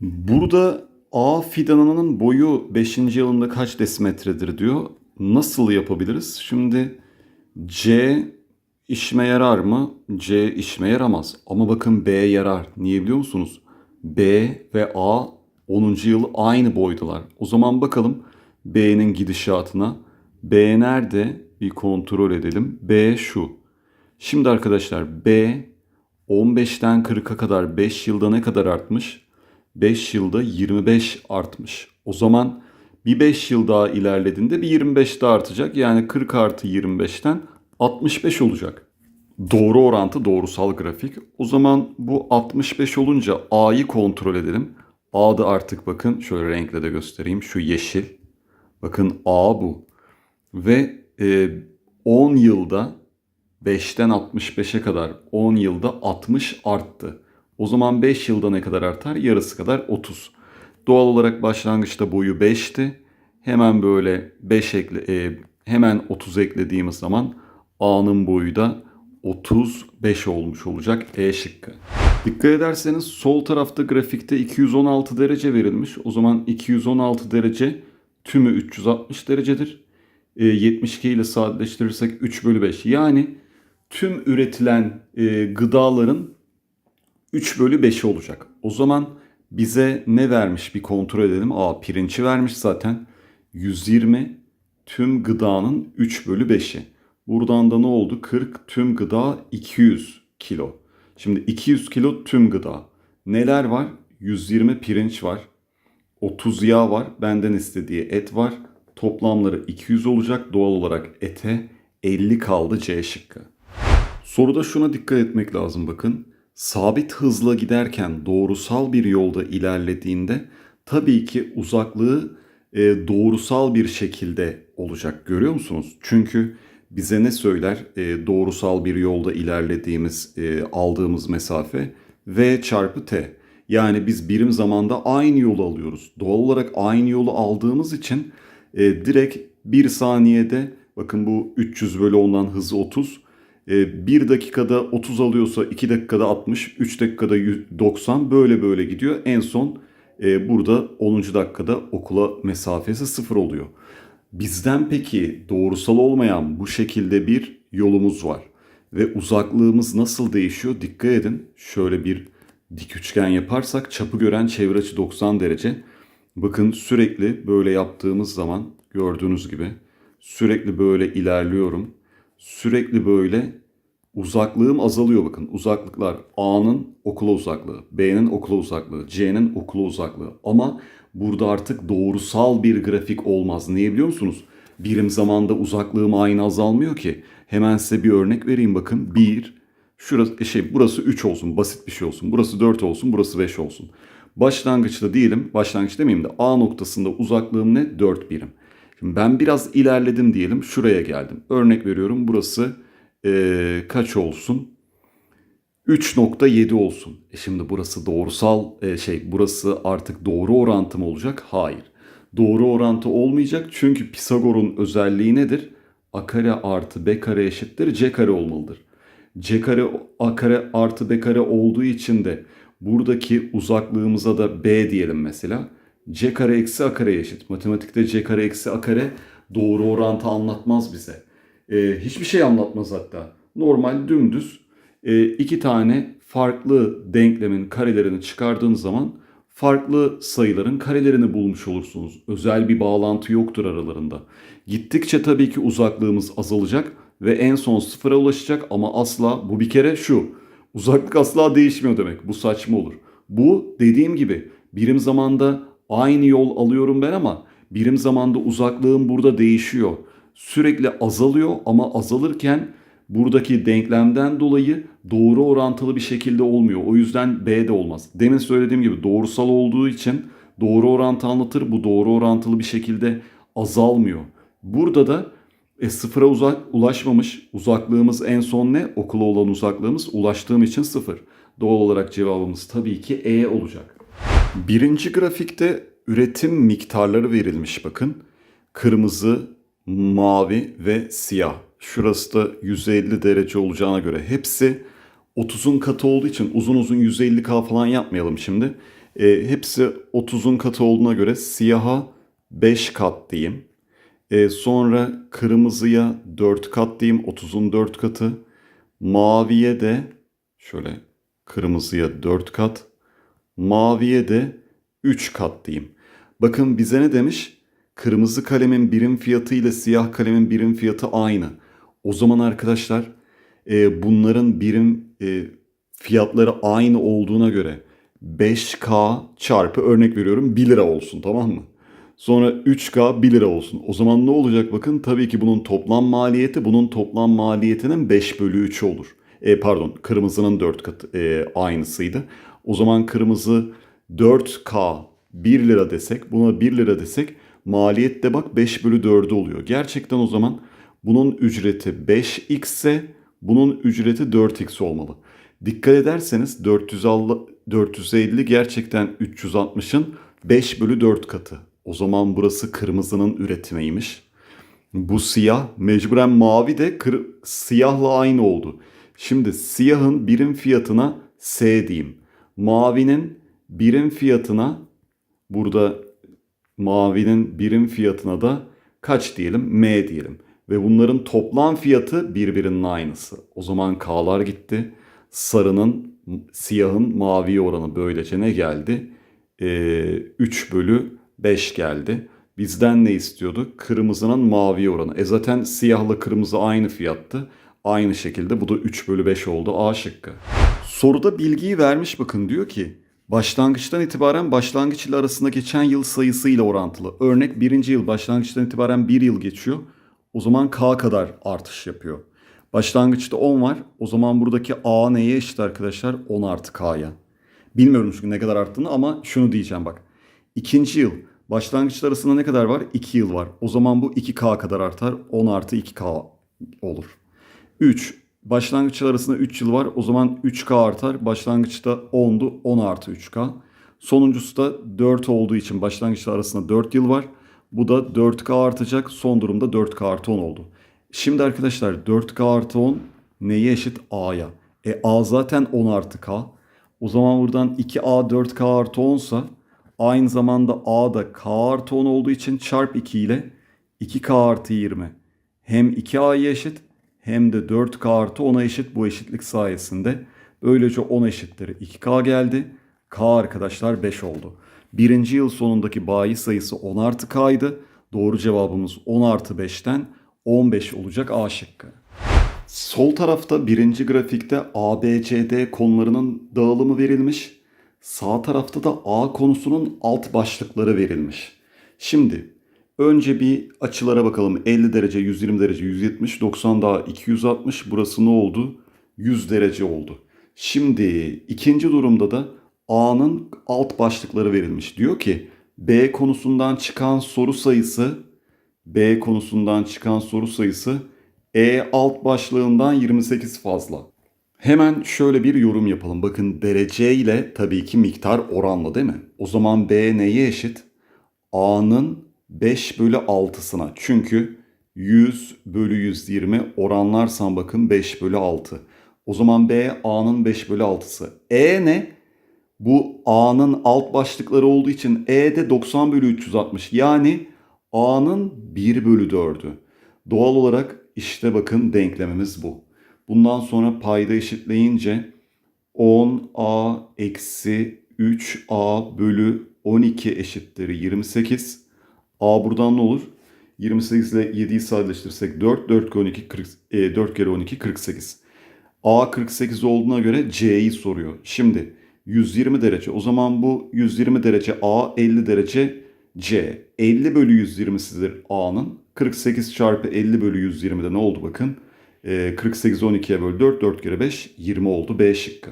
Burada A fidanının boyu 5. yılında kaç desimetredir diyor. Nasıl yapabiliriz? Şimdi C işime yarar mı? C işime yaramaz. Ama bakın B yarar. Niye biliyor musunuz? B ve A 10. yıl aynı boydalar. O zaman bakalım B'nin gidişatına. B nerede? Bir kontrol edelim. B şu. Şimdi arkadaşlar B 15'ten 40'a kadar 5 yılda ne kadar artmış? 5 yılda 25 artmış. O zaman bir 5 yıl daha ilerlediğinde bir 25 daha artacak. Yani 40 artı 25'ten 65 olacak. Doğru orantı doğrusal grafik. O zaman bu 65 olunca A'yı kontrol edelim. A'da artık bakın şöyle renkle de göstereyim. Şu yeşil. Bakın A bu. Ve e, 10 yılda 5'ten 65'e kadar 10 yılda 60 arttı. O zaman 5 yılda ne kadar artar? Yarısı kadar 30. Doğal olarak başlangıçta boyu 5'ti. Hemen böyle 5 ekle e, hemen 30 eklediğimiz zaman A'nın boyu da 35 olmuş olacak E şıkkı. Dikkat ederseniz sol tarafta grafikte 216 derece verilmiş. O zaman 216 derece tümü 360 derecedir. E, 72 ile sadeleştirirsek 3 bölü 5. Yani tüm üretilen e, gıdaların 3 bölü 5'i olacak. O zaman bize ne vermiş bir kontrol edelim. Aa pirinci vermiş zaten. 120 tüm gıdanın 3 bölü 5'i. Buradan da ne oldu? 40 tüm gıda 200 kilo. Şimdi 200 kilo tüm gıda. Neler var? 120 pirinç var. 30 yağ var. Benden istediği et var. Toplamları 200 olacak. Doğal olarak ete 50 kaldı C şıkkı. Soruda şuna dikkat etmek lazım bakın. Sabit hızla giderken doğrusal bir yolda ilerlediğinde tabii ki uzaklığı e, doğrusal bir şekilde olacak. Görüyor musunuz? Çünkü bize ne söyler e, doğrusal bir yolda ilerlediğimiz e, aldığımız mesafe v çarpı t. Yani biz birim zamanda aynı yolu alıyoruz. Doğal olarak aynı yolu aldığımız için e, direkt bir saniyede bakın bu 300 bölü 10'dan hızı 30. 1 dakikada 30 alıyorsa 2 dakikada 60, 3 dakikada 90 böyle böyle gidiyor. En son e, burada 10. dakikada okula mesafesi 0 oluyor. Bizden peki doğrusal olmayan bu şekilde bir yolumuz var. Ve uzaklığımız nasıl değişiyor? Dikkat edin. Şöyle bir dik üçgen yaparsak çapı gören çevre açı 90 derece. Bakın sürekli böyle yaptığımız zaman gördüğünüz gibi sürekli böyle ilerliyorum. Sürekli böyle uzaklığım azalıyor bakın. Uzaklıklar A'nın okula uzaklığı, B'nin okula uzaklığı, C'nin okula uzaklığı. Ama burada artık doğrusal bir grafik olmaz. Niye biliyor musunuz? Birim zamanda uzaklığım aynı azalmıyor ki. Hemen size bir örnek vereyim bakın. 1, şurası şey burası 3 olsun, basit bir şey olsun. Burası 4 olsun, burası 5 olsun. Başlangıçta diyelim, başlangıç demeyeyim de A noktasında uzaklığım ne? 4 birim. Şimdi ben biraz ilerledim diyelim, şuraya geldim. Örnek veriyorum, burası ee, kaç olsun? 3.7 olsun. E şimdi burası doğrusal e, şey burası artık doğru orantı mı olacak? Hayır. Doğru orantı olmayacak çünkü Pisagor'un özelliği nedir? A kare artı B kare eşittir C kare olmalıdır. C kare A kare artı B kare olduğu için de buradaki uzaklığımıza da B diyelim mesela. C kare eksi A kare eşit. Matematikte C kare eksi A kare doğru orantı anlatmaz bize. Ee, hiçbir şey anlatmaz hatta. Normal dümdüz e, iki tane farklı denklemin karelerini çıkardığınız zaman farklı sayıların karelerini bulmuş olursunuz. Özel bir bağlantı yoktur aralarında. Gittikçe tabii ki uzaklığımız azalacak ve en son sıfıra ulaşacak ama asla bu bir kere şu. Uzaklık asla değişmiyor demek. Bu saçma olur. Bu dediğim gibi birim zamanda aynı yol alıyorum ben ama birim zamanda uzaklığım burada değişiyor sürekli azalıyor ama azalırken buradaki denklemden dolayı doğru orantılı bir şekilde olmuyor. O yüzden B de olmaz. Demin söylediğim gibi doğrusal olduğu için doğru orantı anlatır. Bu doğru orantılı bir şekilde azalmıyor. Burada da e, sıfıra uzak ulaşmamış. Uzaklığımız en son ne? Okula olan uzaklığımız ulaştığım için sıfır. Doğal olarak cevabımız tabii ki E olacak. Birinci grafikte üretim miktarları verilmiş bakın. Kırmızı, mavi ve siyah. Şurası da 150 derece olacağına göre hepsi 30'un katı olduğu için uzun uzun 150K falan yapmayalım şimdi. E, hepsi 30'un katı olduğuna göre siyaha 5 kat diyeyim. E, sonra kırmızıya 4 kat diyeyim. 30'un 4 katı. Maviye de şöyle kırmızıya 4 kat. Maviye de 3 kat diyeyim. Bakın bize ne demiş? Kırmızı kalemin birim fiyatı ile siyah kalemin birim fiyatı aynı. O zaman arkadaşlar e, bunların birim e, fiyatları aynı olduğuna göre 5K çarpı örnek veriyorum 1 lira olsun tamam mı? Sonra 3K 1 lira olsun. O zaman ne olacak bakın tabii ki bunun toplam maliyeti bunun toplam maliyetinin 5 bölü 3 olur. E, pardon kırmızının 4 katı e, aynısıydı. O zaman kırmızı 4K 1 lira desek buna 1 lira desek maliyet de bak 5 bölü 4'ü oluyor. Gerçekten o zaman bunun ücreti 5x ise bunun ücreti 4x olmalı. Dikkat ederseniz 450, 450 gerçekten 360'ın 5 bölü 4 katı. O zaman burası kırmızının üretimiymiş. Bu siyah mecburen mavi de kır, siyahla aynı oldu. Şimdi siyahın birim fiyatına S diyeyim. Mavinin birim fiyatına burada mavinin birim fiyatına da kaç diyelim? M diyelim. Ve bunların toplam fiyatı birbirinin aynısı. O zaman K'lar gitti. Sarının, siyahın mavi oranı böylece ne geldi? Ee, 3 bölü 5 geldi. Bizden ne istiyordu? Kırmızının mavi oranı. E zaten siyahla kırmızı aynı fiyattı. Aynı şekilde bu da 3 bölü 5 oldu A şıkkı. Soruda bilgiyi vermiş bakın diyor ki başlangıçtan itibaren başlangıç ile arasında geçen yıl sayısı ile orantılı. Örnek birinci yıl başlangıçtan itibaren bir yıl geçiyor. O zaman K kadar artış yapıyor. Başlangıçta 10 var. O zaman buradaki A neye eşit arkadaşlar? 10 artı K'ya. Bilmiyorum çünkü ne kadar arttığını ama şunu diyeceğim bak. İkinci yıl başlangıçlar arasında ne kadar var? 2 yıl var. O zaman bu 2K kadar artar. 10 artı 2K olur. 3. Başlangıçlar arasında 3 yıl var. O zaman 3K artar. Başlangıçta 10'du. 10 artı 3K. Sonuncusu da 4 olduğu için başlangıçlar arasında 4 yıl var. Bu da 4K artacak. Son durumda 4K artı 10 oldu. Şimdi arkadaşlar 4K artı 10 neye eşit? A'ya. E A zaten 10 artı K. O zaman buradan 2A 4K artı 10 sa aynı zamanda A da K artı 10 olduğu için çarp 2 ile 2K artı 20 hem 2A'ya eşit hem de 4K artı 10'a eşit bu eşitlik sayesinde. Böylece 10 eşittir 2K geldi. K arkadaşlar 5 oldu. Birinci yıl sonundaki bayi sayısı 10 artı K'ydı. Doğru cevabımız 10 artı 5'ten 15 olacak A şıkkı. Sol tarafta birinci grafikte A, B, C, D konularının dağılımı verilmiş. Sağ tarafta da A konusunun alt başlıkları verilmiş. Şimdi önce bir açılara bakalım. 50 derece, 120 derece, 170, 90 daha 260. Burası ne oldu? 100 derece oldu. Şimdi ikinci durumda da A'nın alt başlıkları verilmiş. Diyor ki B konusundan çıkan soru sayısı B konusundan çıkan soru sayısı E alt başlığından 28 fazla. Hemen şöyle bir yorum yapalım. Bakın derece ile tabii ki miktar oranlı değil mi? O zaman B neye eşit? A'nın 5 bölü 6'sına. Çünkü 100 bölü 120 oranlarsan bakın 5 bölü 6. O zaman B A'nın 5 bölü 6'sı. E ne? Bu A'nın alt başlıkları olduğu için E de 90 bölü 360. Yani A'nın 1 bölü 4'ü. Doğal olarak işte bakın denklemimiz bu. Bundan sonra payda eşitleyince 10A eksi 3A bölü 12 eşittir 28. A buradan ne olur? 28 ile 7'yi sadeleştirirsek 4, 4 kere 12, 40, e, 4 kere 12 48. A 48 olduğuna göre C'yi soruyor. Şimdi 120 derece. O zaman bu 120 derece A 50 derece C. 50 bölü 120'sidir A'nın. 48 çarpı 50 bölü 120'de ne oldu bakın. Ee, 48 12'ye böl 4, 4 kere 5, 20 oldu B şıkkı.